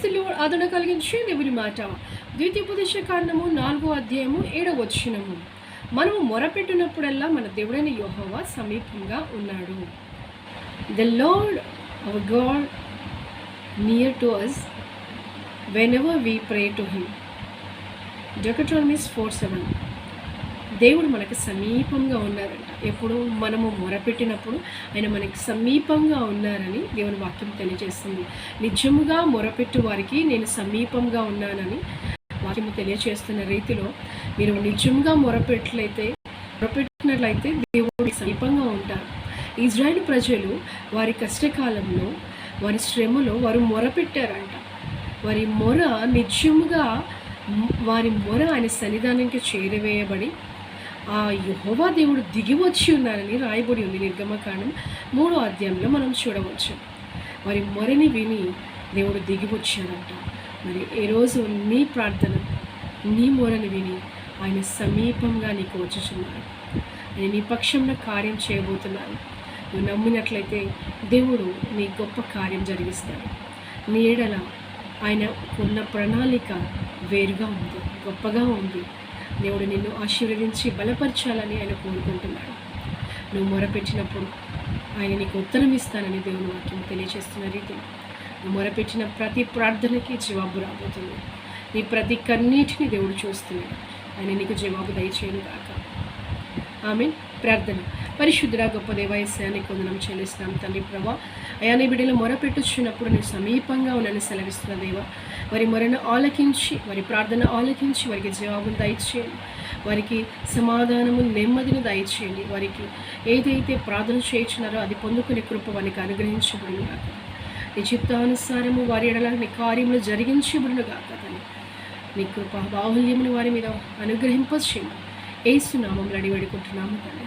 క్రైస్తులు ఆదరణ కలిగించే దేవుని మాట. ద్వితీయోపదేశ కారణము నాలుగో అధ్యాయము ఏడవ వచ్చినము మనము మొరపెట్టినప్పుడల్లా మన దేవుడైన యోహోవా సమీపంగా ఉన్నాడు. The lord our god near to us whenever we pray to him Deuteronomy four seven దేవుడు మనకు సమీపంగా ఉన్నారంట. ఎప్పుడు మనము మొరపెట్టినప్పుడు ఆయన మనకి సమీపంగా ఉన్నారని దేవుని వాక్యం తెలియజేస్తుంది. నిజముగా మొరపెట్టు వారికి నేను సమీపంగా ఉన్నానని వాక్యము తెలియజేస్తున్న రీతిలో మీరు నిజంగా మొరపెట్లయితే మొరపెట్టినట్లయితే దేవుడు సమీపంగా ఉంటారు. ఇజ్రాయెల్ ప్రజలు వారి కష్టకాలంలో వారి శ్రమలో వారు మొరపెట్టారంట. వారి మొర నిజముగా వారి మొర ఆయన సన్నిధానానికి చేరవేయబడి ఆ యహోవా దేవుడు దిగి వచ్చి ఉన్నారని రాయబడి ఉంది నిర్గమకాండం మూడో అధ్యాయంలో మనం చూడవచ్చు. మరి మొరని విని దేవుడు దిగి వచ్చాడంట. మరి ఈరోజు నీ ప్రార్థన నీ మొరని విని ఆయన సమీపంగా నీకు వచ్చుచున్నాడు. ఆయన నీ పక్షంలో కార్యం చేయబోతున్నారు నువ్వు నమ్మినట్లయితే దేవుడు నీ గొప్ప కార్యం జరిగిస్తాడు. నీ ఎడల ఆయన ఉన్న ప్రణాళిక వేరుగా ఉంది గొప్పగా ఉంది. దేవుడు నిన్ను ఆశీర్వదించి బలపరచాలని ఆయన కోరుకుంటున్నాడు. నువ్వు మొరపెట్టినప్పుడు ఆయన నీకు ఉత్తరం ఇస్తానని దేవుని వాక్యం తెలియజేస్తున్న రీతిలో నువ్వు మొరపెట్టిన ప్రతి ప్రార్థనకి జవాబు రాబోతుంది. నీ ప్రతి కన్నీటిని దేవుడు చూస్తున్నాడు. ఆయన నీకు జవాబు దయచేయను కాక ఆమె ప్రార్థన. పరిశుద్ధురా గొప్ప దేవాయస్యాన్ని కొందనం చెల్లిస్తున్నాం తండ్రి ప్రభా. అయా నీ బిడ్డలు మొరపెట్టుచున్నప్పుడు నేను సమీపంగా ఉన్నాను సెలవిస్తున్న దేవా. వారి మొరను ఆలకించి వారి ప్రార్థన ఆలకించి వారికి జవాబును దయచేయండి. వారికి సమాధానము నెమ్మదిని దయచేయండి. వారికి ఏదైతే ప్రార్థన చేయించినారో అది పొందుకునే కృప వారికి అనుగ్రహించబడును కాక నీ చిత్తానుసారము వారి ఎడల నీ కార్యములు జరిగించబడును కాక తల్లి నీ కృప బాహుల్యమును వారి మీద అనుగ్రహింపచేయండి. ఏసునామంలో అడిగి వేడుకుంటున్నాము తల్లి